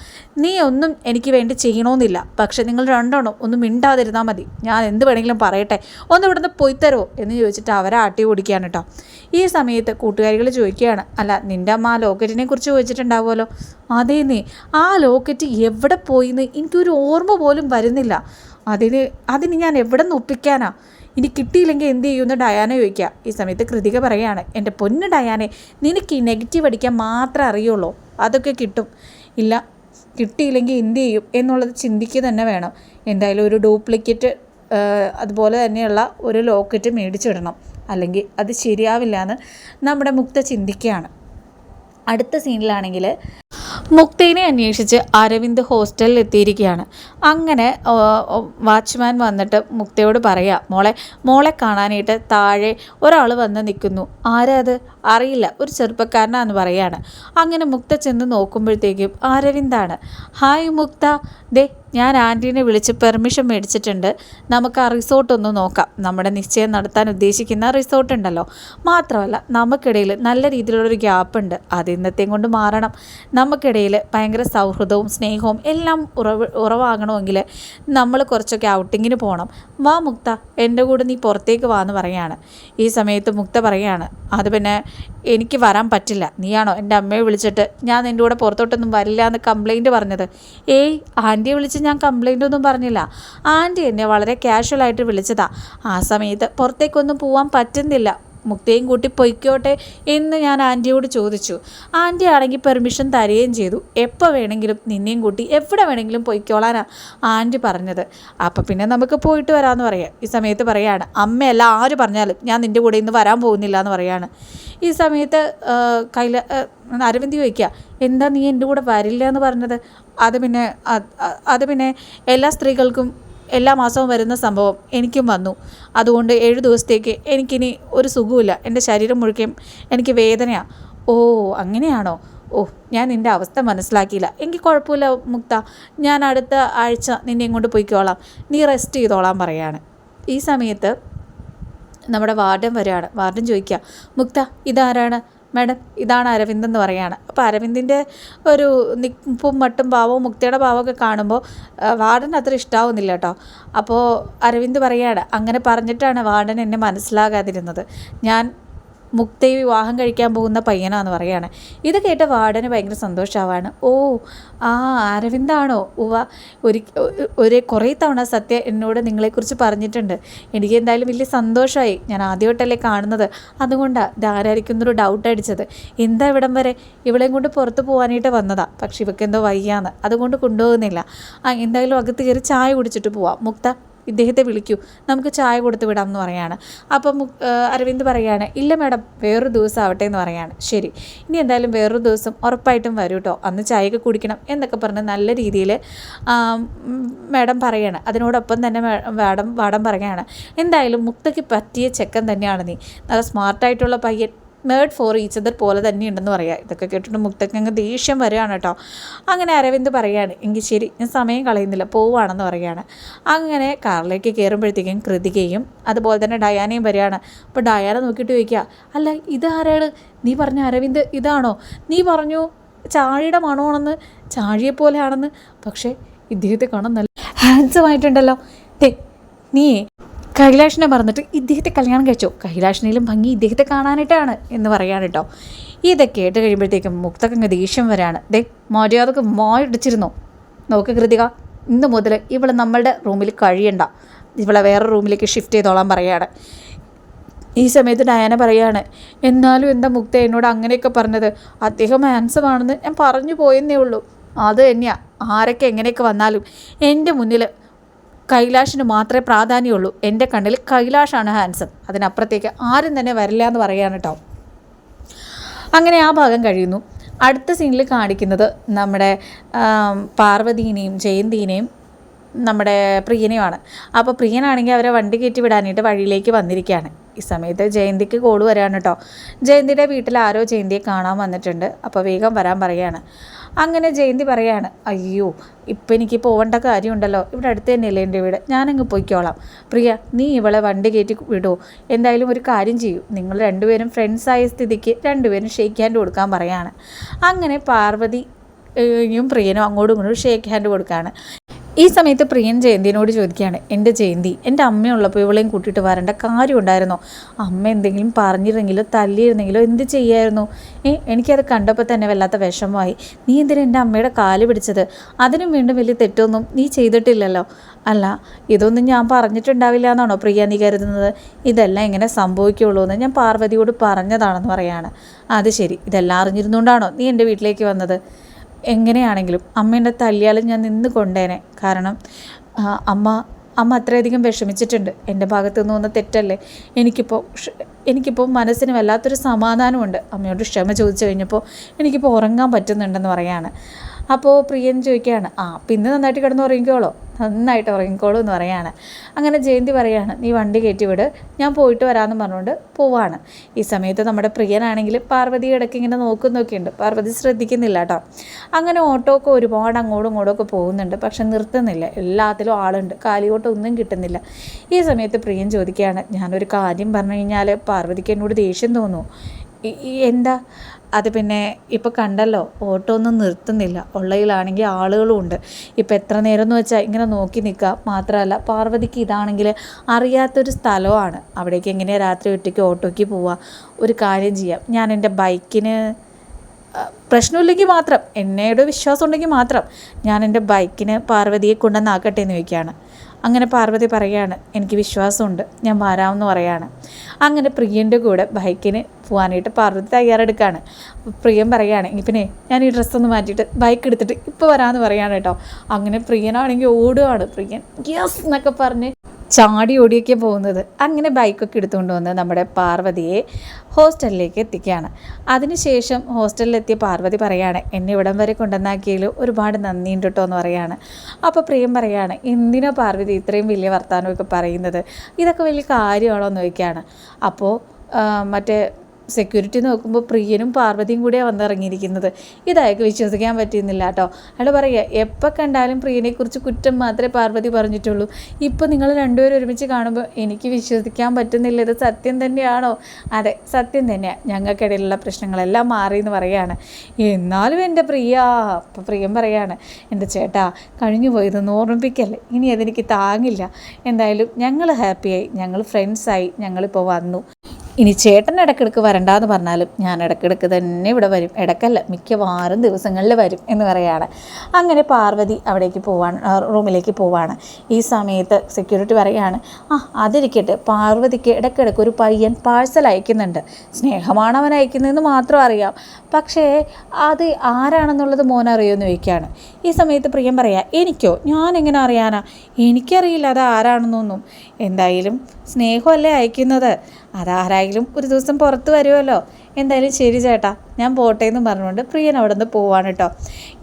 നീ ഒന്നും എനിക്ക് വേണ്ടി ചെയ്യണമെന്നില്ല പക്ഷെ നിങ്ങൾ രണ്ടെണ്ണം ഒന്നും മിണ്ടാതിരുന്നാൽ മതി. ഞാൻ എന്ത് വേണമെങ്കിലും പറയട്ടെ. ഒന്ന് ഇവിടുന്ന് പോയി തരുമോ എന്ന് ചോദിച്ചിട്ട് അവരെ ആട്ടി ഓടിക്കുകയാണ് കേട്ടോ ഈ സമയത്ത് കൂട്ടുകാരികൾ ചോദിക്കുകയാണ് അല്ല നിന്റെ അമ്മ ആ ലോക്കറ്റിനെ കുറിച്ച് ചോദിച്ചിട്ടുണ്ടാവുമല്ലോ? അതേ നീ ആ ലോക്കറ്റ് എവിടെ പോയിന്ന് എനിക്കൊരു ഓർമ്മ പോലും വരുന്നില്ല. അതിന് അതിന് ഞാൻ എവിടെ നിന്ന് ഒപ്പിക്കാനാ? ഇനി കിട്ടിയില്ലെങ്കിൽ എന്ത് ചെയ്യുമെന്ന് ഡയാന ചോദിക്കുക. ഈ സമയത്ത് കൃതിക പറയുകയാണ് എന്റെ പൊന്ന് ഡയാനെ നിനക്ക് ഈ നെഗറ്റീവ് അടിക്കാൻ മാത്രമേ അറിയുള്ളൂ. അതൊക്കെ കിട്ടും. ഇല്ല കിട്ടിയില്ലെങ്കിൽ എന്ത് ചെയ്യും? എന്നുള്ളത് ചിന്തിക്കുക തന്നെ വേണം. എന്തായാലും ഒരു ഡ്യൂപ്ലിക്കേറ്റ് അതുപോലെ തന്നെയുള്ള ഒരു ലോക്കറ്റ് മേടിച്ചിടണം. അല്ലെങ്കിൽ അത് ശരിയാവില്ല എന്ന് നമ്മുടെ മുക്ത ചിന്തിക്കുകയാണ്. അടുത്ത സീനിലാണെങ്കിൽ മുക്തേനെ അന്വേഷിച്ച് അരവിന്ദ് ഹോസ്റ്റലിൽ എത്തിയിരിക്കുകയാണ്. അങ്ങനെ വാച്ച്മാൻ വന്നിട്ട് മുക്തയോട് പറയാ മോളെ മോളെ കാണാനായിട്ട് താഴെ ഒരാൾ വന്ന് നിൽക്കുന്നു. ആരാ അത്? അറിയില്ല. ഒരു ചെറുപ്പക്കാരനാന്ന് പറയാണ്. അങ്ങനെ മുക്ത ചെന്ന് നോക്കുമ്പോഴത്തേക്കും അരവിന്ദാണ് ഹായ് മുക്ത. ദേ ഞാൻ ആന്റീനെ വിളിച്ച് പെർമിഷൻ മേടിച്ചിട്ടുണ്ട്. നമുക്ക് ആ റിസോർട്ട് ഒന്ന് നോക്കാം. നമ്മുടെ നിശ്ചയം നടത്താൻ ഉദ്ദേശിക്കുന്ന റിസോർട്ട് ഉണ്ടല്ലോ. മാത്രമല്ല നമുക്കിടയിൽ നല്ല രീതിയിലുള്ളൊരു ഗ്യാപ്പ് ഉണ്ട് അത് ഇന്നത്തെയും കൊണ്ട് മാറണം. നമുക്കിടയിൽ ഭയങ്കര സൗഹൃദവും സ്നേഹവും എല്ലാം ഉറവ് ഉറവാകണമെങ്കിൽ നമ്മൾ കുറച്ചൊക്കെ ഔട്ടിങ്ങിന് പോകണം. വാ മുക്ത എന്റെ കൂടെ നീ പുറത്തേക്ക് വാ എന്ന് പറയാണ് ഈ സമയത്ത് മുക്ത പറയാണ് അത് പിന്നെ എനിക്ക് വരാൻ പറ്റില്ല. നീയാണോ എന്റെ അമ്മയെ വിളിച്ചിട്ട്? ഞാൻ നിന്റെ കൂടെ പുറത്തോട്ടൊന്നും വരില്ല എന്ന് കംപ്ലൈന്റ് പറഞ്ഞത്. ഏയ് ആന്റിയെ വിളിച്ച് ഞാൻ കംപ്ലൈന്റ് ഒന്നും പറഞ്ഞില്ല. ആന്റി എന്നെ വളരെ കാഷ്വലായിട്ട് വിളിച്ചതാ. ആ സമയത്ത് പുറത്തേക്കൊന്നും പോകാൻ പറ്റുന്നില്ല. മുക്തയും കൂട്ടി പൊയ്ക്കോട്ടെ എന്ന് ഞാൻ ആന്റിയോട് ചോദിച്ചു. ആന്റി ആണെങ്കിൽ പെർമിഷൻ തരികയും ചെയ്തു. എപ്പോൾ വേണമെങ്കിലും നിന്നെയും കൂട്ടി എവിടെ വേണമെങ്കിലും പൊയ്ക്കോളാനാ ആന്റി പറഞ്ഞത്. അപ്പം പിന്നെ നമുക്ക് പോയിട്ട് വരാമെന്ന് പറയാം. ഈ സമയത്ത് പറയാണ് അമ്മയല്ല ആര് പറഞ്ഞാലും ഞാൻ നിന്റെ കൂടെ ഇന്ന് വരാൻ പോകുന്നില്ല എന്ന് പറയാണ്. ഈ സമയത്ത് കൈല അരവിന്ദ് ചോദിക്കുക എന്താ നീ എന്റെ കൂടെ വരില്ല എന്ന് പറഞ്ഞത്? അത് പിന്നെ അത് പിന്നെ എല്ലാ സ്ത്രീകൾക്കും എല്ലാ മാസവും വരുന്ന സംഭവം എനിക്കും വന്നു. അതുകൊണ്ട് ഏഴ് ദിവസത്തേക്ക് എനിക്കിനി ഒരു സുഖമില്ല എന്റെ ശരീരം മുഴുക്കയും എനിക്ക് വേദനയാണ് ഓ അങ്ങനെയാണോ? ഓ ഞാൻ നിന്റെ അവസ്ഥ മനസ്സിലാക്കിയില്ല. എനിക്ക് കുഴപ്പമില്ല മുക്ത. ഞാൻ അടുത്ത ആഴ്ച നിന്നെ ഇങ്ങോട്ട് പോയിക്കോളാം. നീ റെസ്റ്റ് ചെയ്തോളാം പറയാണ്. ഈ സമയത്ത് നമ്മുടെ വാർഡൻ വരികയാണ്. വാർഡൻ ചോദിക്കുക മുക്ത ഇതാരാണ്? മാഡം ഇതാണ് അരവിന്ദ് എന്ന് പറയുകയാണ്. അപ്പോൾ അരവിന്ദിന്റെ ഒരു നിപ്പും മട്ടും ഭാവവും മുക്തിയുടെ ഭാവമൊക്കെ കാണുമ്പോൾ വാർഡൻ അത്ര ഇഷ്ടാവുന്നില്ല കേട്ടോ. അപ്പോൾ അരവിന്ദ് പറയുകയാണ് അങ്ങനെ പറഞ്ഞിട്ടാണ് വാർഡൻ എന്നെ മനസ്സിലാകാതിരുന്നത്. ഞാൻ മുക്തയെ വിവാഹം കഴിക്കാൻ പോകുന്ന പയ്യനാന്ന് പറയാണ് ഇത് കേട്ട വാർഡന് ഭയങ്കര സന്തോഷമാവാണ് ഓ ആ അരവിന്ദാണോ? ഉവ ഒരു ഒരു കുറേ തവണ സത്യ എന്നോട് നിങ്ങളെക്കുറിച്ച് പറഞ്ഞിട്ടുണ്ട്. എനിക്ക് എന്തായാലും വലിയ സന്തോഷമായി ഞാൻ ആദ്യമായിട്ടല്ലേ കാണുന്നത്. അതുകൊണ്ടാണ് ഇതാരായിരിക്കും എന്നൊരു ഡൗട്ട് അടിച്ചത്. എന്താ ഇവിടം വരെ? ഇവളെയും കൊണ്ട് പുറത്ത് പോകാനായിട്ട് വന്നതാ. പക്ഷെ ഇവക്കെന്തോ വയ്യാന്ന്. അതുകൊണ്ട് കൊണ്ടുപോകുന്നില്ല. ആ എന്തായാലും അകത്ത് കയറി ചായ കുടിച്ചിട്ട് പോവാം. മുക്ത ഇദ്ദേഹത്തെ വിളിക്കൂ. നമുക്ക് ചായ കൊടുത്ത് വിടാം എന്ന് പറയാണ്. അപ്പം അരവിന്ദ് പറയാണ് ഇല്ല മാഡം വേറൊരു ദിവസം ആവട്ടെ എന്ന് പറയാണ്. ശരി. ഇനി എന്തായാലും വേറൊരു ദിവസം ഉറപ്പായിട്ടും വരൂ കേട്ടോ അന്ന് ചായയൊക്കെ കുടിക്കണം എന്നൊക്കെ പറഞ്ഞ് നല്ല രീതിയിൽ മാഡം പറയാണ്. അതിനോടൊപ്പം തന്നെ മാഡം വാടം പറയാണ് എന്തായാലും മുക്തയ്ക്ക് പറ്റിയ ചെക്കൻ തന്നെയാണ് നീ. നല്ല സ്മാർട്ടായിട്ടുള്ള പയ്യൻ. മേഡ് ഫോർ ഈച്ച് അതർ പോലെ തന്നെയുണ്ടെന്ന് പറയാം. ഇതൊക്കെ കേട്ടിട്ട് മുക്തയ്ക്ക് അങ്ങ് ദേഷ്യം വരികയാണ് കേട്ടോ. അങ്ങനെ അരവിന്ദ് പറയാണ് എങ്കിൽ ശരി ഞാൻ സമയം കളയുന്നില്ല പോവുകയാണെന്ന് പറയാണ് അങ്ങനെ കാറിലേക്ക് കയറുമ്പോഴത്തേക്കും കൃതികയും അതുപോലെ തന്നെ ഡയാനയും വരികയാണ്. അപ്പോൾ ഡയാന നോക്കിയിട്ട് ചോദിക്കുക അല്ല ഇതാരാണ്? നീ പറഞ്ഞ അരവിന്ദ് ഇതാണോ? നീ പറഞ്ഞു ചാഴിയുടെ മണമാണെന്ന് ചാഴിയെപ്പോലെയാണെന്ന് പക്ഷേ ഇദ്ദേഹത്തെ കാണാൻ നല്ല ഹാൻസമായിട്ടുണ്ടല്ലോ. നീ കൈലാഷിനെ പറഞ്ഞിട്ട് ഇദ്ദേഹത്തെ കല്യാണം കഴിച്ചോ. കൈലാഷിനേലും ഭംഗി ഇദ്ദേഹത്തെ കാണാനായിട്ടാണ് എന്ന് പറയാണ് കേട്ടോ ഇതൊക്കെ കേട്ട് കഴിയുമ്പോഴത്തേക്കും മുക്തക്കങ്ങ് ദേഷ്യം വരാണ്. ദേ മര്യാദയ്ക്ക് മോയിടിച്ചിരുന്നു നോക്ക് കൃതിക ഇന്ന് മുതൽ ഇവളെ നമ്മളുടെ റൂമിൽ കഴിയണ്ട. ഇവളെ വേറെ റൂമിലേക്ക് ഷിഫ്റ്റ് ചെയ്തോളാൻ പറയാണ്. ഈ സമയത്ത് ഡയാന പറയാണ് എന്നാലും എന്താ മുക്ത എന്നോട് അങ്ങനെയൊക്കെ പറഞ്ഞത്? അദ്ദേഹം ആൻസമാണെന്ന് ഞാൻ പറഞ്ഞു പോയെന്നേ ഉള്ളൂ. അത് തന്നെയാണ് ആരൊക്കെ എങ്ങനെയൊക്കെ വന്നാലും എന്റെ മുന്നിൽ കൈലാഷിന് മാത്രമേ പ്രാധാന്യമുള്ളൂ. എന്റെ കണ്ണിൽ കൈലാഷാണ് ഹാൻസം അതിനപ്പുറത്തേക്ക് ആരും തന്നെ വരില്ല എന്ന് പറയാണ് കേട്ടോ അങ്ങനെ ആ ഭാഗം കഴിയുന്നു. അടുത്ത സീനിൽ കാണിക്കുന്നത് നമ്മുടെ പാർവതീനെയും ജയന്തിനെയും നമ്മുടെ പ്രിയനെയുമാണ്. അപ്പോൾ പ്രിയനാണെങ്കിൽ അവരെ വണ്ടി കയറ്റി വിടാനായിട്ട് വഴിയിലേക്ക് വന്നിരിക്കുകയാണ്. ഈ സമയത്ത് ജയന്തിക്ക് കോൾ വരാണ് കേട്ടോ. ജയന്തിയുടെ വീട്ടിൽ ആരോ ജയന്തിയെ കാണാൻ വന്നിട്ടുണ്ട്. അപ്പോൾ വേഗം വരാൻ പറയുകയാണ്. അങ്ങനെ ജയന്തി പറയാണ് അയ്യോ ഇപ്പം എനിക്ക് പോകേണ്ട കാര്യമുണ്ടല്ലോ. ഇവിടെ അടുത്ത് തന്നെയല്ലേ എന്റെ വീട്. ഞാനങ്ങ് പോയിക്കോളാം. പ്രിയ നീ ഇവളെ വണ്ടി കയറ്റി വിടുമോ എന്തായാലും ഒരു കാര്യം ചെയ്യൂ. നിങ്ങൾ രണ്ടുപേരും ഫ്രണ്ട്സായ സ്ഥിതിക്ക് രണ്ടുപേരും ഷേക്ക് ഹാൻഡ് കൊടുക്കാൻ പറയാണ് അങ്ങനെ പാർവതിയും പ്രിയനും അങ്ങോട്ടും ഇങ്ങോട്ടും ഷേക്ക് ഹാൻഡ് കൊടുക്കുകയാണ്. ഈ സമയത്ത് പ്രിയൻ ജയന്തിനോട് ചോദിക്കുകയാണ് എന്റെ ജയന്തി എന്റെ അമ്മയുള്ളപ്പോൾ ഇവളെയും കൂട്ടിയിട്ട് വരേണ്ട കാര്യം ഉണ്ടായിരുന്നോ? അമ്മ എന്തെങ്കിലും പറഞ്ഞിരുന്നെങ്കിലോ തല്ലിയിരുന്നെങ്കിലോ എന്ത് ചെയ്യായിരുന്നു? ഏ എനിക്കത് കണ്ടപ്പോൾ തന്നെ വല്ലാത്ത വിഷമമായി. നീ എന്തിനാ എന്റെ അമ്മയുടെ കാൽ പിടിച്ചത്? അതിനും വീണ്ടും വലിയ തെറ്റൊന്നും നീ ചെയ്തിട്ടില്ലല്ലോ. അല്ല ഇതൊന്നും ഞാൻ പറഞ്ഞിട്ടുണ്ടാവില്ല എന്നാണോ പ്രിയ നീ കരുതുന്നത്? ഇതെല്ലാം എങ്ങനെ സംഭവിക്കുള്ളൂ എന്ന് ഞാൻ പാർവതിയോട് പറഞ്ഞതാണെന്ന് പറയാണ്. അത് ശരി ഇതെല്ലാം അറിഞ്ഞിരുന്നുകൊണ്ടാണോ നീ എന്റെ വീട്ടിലേക്ക് വന്നത്? എങ്ങനെയാണെങ്കിലും അമ്മേന്റെ തല്ലിയാലും ഞാൻ നിന്ന് കൊണ്ടേനെ. കാരണം അമ്മ അമ്മ അത്രയധികം വിഷമിച്ചിട്ടുണ്ട്. എന്റെ ഭാഗത്ത് നിന്ന് വന്ന തെറ്റല്ലേ? എനിക്കിപ്പോൾ എനിക്കിപ്പോൾ മനസ്സിന് വല്ലാത്തൊരു സമാധാനമുണ്ട്. അമ്മയോട് ക്ഷമ ചോദിച്ചു കഴിഞ്ഞപ്പോൾ എനിക്കിപ്പോൾ ഉറങ്ങാൻ പറ്റുന്നുണ്ടെന്ന് പറയാണ് അപ്പോൾ പ്രിയൻ ചോദിക്കുകയാണ് ആ പിന്നെ നന്നായിട്ട് കിടന്ന് ഉറങ്ങിക്കോളോ? നന്നായിട്ട് ഉറങ്ങിക്കോളൂ എന്ന് പറയാണ്. അങ്ങനെ ജയന്തി പറയാണ് നീ വണ്ടി കയറ്റി വിട് ഞാൻ പോയിട്ട് വരാമെന്ന് പറഞ്ഞുകൊണ്ട് പോവാണ്. ഈ സമയത്ത് നമ്മുടെ പ്രിയനാണെങ്കിൽ പാർവതി ഇടയ്ക്ക് ഇങ്ങനെ നോക്കുന്നൊക്കെയുണ്ട് പാർവതി ശ്രദ്ധിക്കുന്നില്ല കേട്ടോ. അങ്ങനെ ഓട്ടോ ഒക്കെ ഒരുപാട് അങ്ങോട്ടും ഇങ്ങോട്ടും ഒക്കെ പോകുന്നുണ്ട് പക്ഷെ നിർത്തുന്നില്ല. എല്ലാത്തിലും ആളുണ്ട്. കാലിയോട്ടം ഒന്നും കിട്ടുന്നില്ല. ഈ സമയത്ത് പ്രിയൻ ചോദിക്കുകയാണ് ഞാനൊരു കാര്യം പറഞ്ഞു കഴിഞ്ഞാൽ പാർവതിക്ക് എന്നോട് ദേഷ്യം തോന്നുന്നു എന്താ? അത് പിന്നെ ഇപ്പോൾ കണ്ടല്ലോ ഓട്ടോ ഒന്നും നിർത്തുന്നില്ല. ഉള്ളതിലാണെങ്കിൽ ആളുകളും ഉണ്ട്. ഇപ്പോൾ എത്ര നേരം എന്ന് വെച്ചാൽ ഇങ്ങനെ നോക്കി നിൽക്കുക മാത്രമല്ല പാർവതിക്ക് ഇതാണെങ്കിൽ അറിയാത്തൊരു സ്ഥലമാണ് അവിടേക്ക് എങ്ങനെയാണ് രാത്രി ഒറ്റയ്ക്ക് ഓട്ടോയ്ക്ക് പോവുക ഒരു കാര്യം ചെയ്യാം. ഞാൻ എന്റെ ബൈക്കിന് പ്രശ്നമില്ലെങ്കിൽ മാത്രം. എന്നോട് വിശ്വാസം ഉണ്ടെങ്കിൽ മാത്രം ഞാൻ എന്റെ ബൈക്കിന് പാർവതിയെ കൊണ്ടുവന്നാക്കട്ടെ എന്ന് ചോദിക്കുകയാണ് അങ്ങനെ പാർവതി പറയാണ് എനിക്ക് വിശ്വാസമുണ്ട് ഞാൻ വരാമെന്ന് പറയാണ്. അങ്ങനെ പ്രിയന്റെ കൂടെ ബൈക്കിന് പോകാനായിട്ട് പാർവതി തയ്യാറെടുക്കുകയാണ് പ്രിയൻ പറയുകയാണ് പിന്നെ ഞാൻ ഈ ഡ്രസ്സൊന്ന് മാറ്റിയിട്ട് ബൈക്ക് എടുത്തിട്ട് ഇപ്പോൾ വരാമെന്ന് പറയാണ് കേട്ടോ. അങ്ങനെ പ്രിയനാണെങ്കിൽ ഓടുകയാണ് പ്രിയൻ ഗ്യാസ് എന്നൊക്കെ പറഞ്ഞ് ചാടി ഓടിയൊക്കെ പോകുന്നത്. അങ്ങനെ ബൈക്കൊക്കെ എടുത്തുകൊണ്ട് വന്ന് നമ്മുടെ പാർവതിയെ ഹോസ്റ്റലിലേക്ക് എത്തിക്കുകയാണ്. അതിനുശേഷം ഹോസ്റ്റലിലെത്തിയ പാർവതി പറയാണ് എന്നെ ഇവിടം വരെ കൊണ്ടുവന്നാക്കിയതിൽ ഒരുപാട് നന്ദിയുണ്ട് കേട്ടോ എന്ന് പറയാണ്. അപ്പോൾ പ്രിയം പറയാണ് എന്തിനാ പാർവതി ഇത്രയും വലിയ വർത്തമാനമൊക്കെ പറയുന്നത്? ഇതൊക്കെ വലിയ കാര്യമാണോ? എന്ന് ചോദിക്കുകയാണ്. അപ്പോൾ മറ്റേ സെക്യൂരിറ്റി നോക്കുമ്പോൾ പ്രിയനും പാർവതിയും കൂടിയാണ് വന്നിറങ്ങിയിരിക്കുന്നത്. ഇതായൊക്കെ വിശ്വസിക്കാൻ പറ്റുന്നില്ല കേട്ടോ. അയാൾ പറയുക എപ്പോൾ കണ്ടാലും പ്രിയനെക്കുറിച്ച് കുറ്റം മാത്രമേ പാർവതി പറഞ്ഞിട്ടുള്ളൂ. ഇപ്പോൾ നിങ്ങൾ രണ്ടുപേരും ഒരുമിച്ച് കാണുമ്പോൾ എനിക്ക് വിശ്വസിക്കാൻ പറ്റുന്നില്ല. ഇത് സത്യം തന്നെയാണോ? അതെ സത്യം തന്നെയാണ് ഞങ്ങൾക്കിടയിലുള്ള പ്രശ്നങ്ങളെല്ലാം മാറി എന്ന് പറയുകയാണ്. എന്നാലും എന്റെ പ്രിയ അപ്പം പ്രിയം പറയാണ് എന്റെ ചേട്ടാ കഴിഞ്ഞു പോയതെന്ന് ഓർമ്മിപ്പിക്കല്ലേ? ഇനി അതെനിക്ക് താങ്ങില്ല. എന്തായാലും ഞങ്ങൾ ഹാപ്പിയായി ഞങ്ങൾ ഫ്രണ്ട്സായി ഞങ്ങളിപ്പോൾ വന്നു. ഇനി ചേട്ടൻ ഇടക്കിടക്ക് വരണ്ടെന്ന് പറഞ്ഞാലും ഞാൻ ഇടക്കിടക്ക് തന്നെ ഇവിടെ വരും. ഇടക്കല്ല മിക്കവാറും ദിവസങ്ങളിൽ വരും എന്ന് പറയുകയാണ്. അങ്ങനെ പാർവതി അവിടേക്ക് പോവാണ് റൂമിലേക്ക് പോവാണ്. ഈ സമയത്ത് സെക്യൂരിറ്റി പറയുകയാണ് ആ അതിരിക്കട്ടെ പാർവതിക്ക് ഇടക്കിടക്ക് ഒരു പയ്യൻ പാഴ്സൽ അയക്കുന്നുണ്ട്. സ്നേഹമാണ് അവൻ അയക്കുന്നതെന്ന് മാത്രം അറിയാം. പക്ഷേ അത് ആരാണെന്നുള്ളത് മോൻ അറിയുമെന്ന് ചോദിക്കുകയാണ്. ഈ സമയത്ത് പ്രിയം പറയാം എനിക്കോ? ഞാൻ എങ്ങനെ അറിയാനാ? എനിക്കറിയില്ല അത് ആരാണെന്നൊന്നും. എന്തായാലും സ്നേഹമല്ലേ അയക്കുന്നത്? അതാരായാലും ഒരു ദിവസം പുറത്ത് വരുമല്ലോ എന്തായാലും ശരി ചേട്ടാ ഞാൻ പോട്ടെ എന്ന് പറഞ്ഞുകൊണ്ട് പ്രിയൻ അവിടെ നിന്ന് പോവാണ് കേട്ടോ.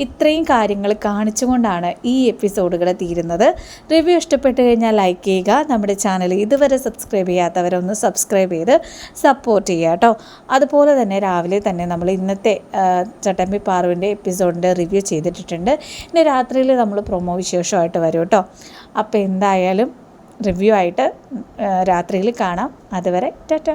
ഇത്രയും കാര്യങ്ങൾ കാണിച്ചുകൊണ്ടാണ് ഈ എപ്പിസോഡുകൾ തീരുന്നത്. റിവ്യൂ ഇഷ്ടപ്പെട്ട് കഴിഞ്ഞാൽ ലൈക്ക് ചെയ്യുക നമ്മുടെ ചാനൽ ഇതുവരെ സബ്സ്ക്രൈബ് ചെയ്യാത്തവരൊന്ന് സബ്സ്ക്രൈബ് ചെയ്ത് സപ്പോർട്ട് ചെയ്യുക കേട്ടോ. അതുപോലെ തന്നെ രാവിലെ തന്നെ നമ്മൾ ഇന്നത്തെ ചട്ടമ്പി പാറുവിന്റെ എപ്പിസോഡിന്റെ റിവ്യൂ ചെയ്തിട്ടുണ്ട് ഇനി രാത്രിയിൽ നമ്മൾ പ്രൊമോ വിശേഷമായിട്ട് വരും കേട്ടോ. അപ്പോൾ എന്തായാലും റിവ്യൂ ആയിട്ട് രാത്രിയിൽ കാണാം. അതുവരെ ടാറ്റ.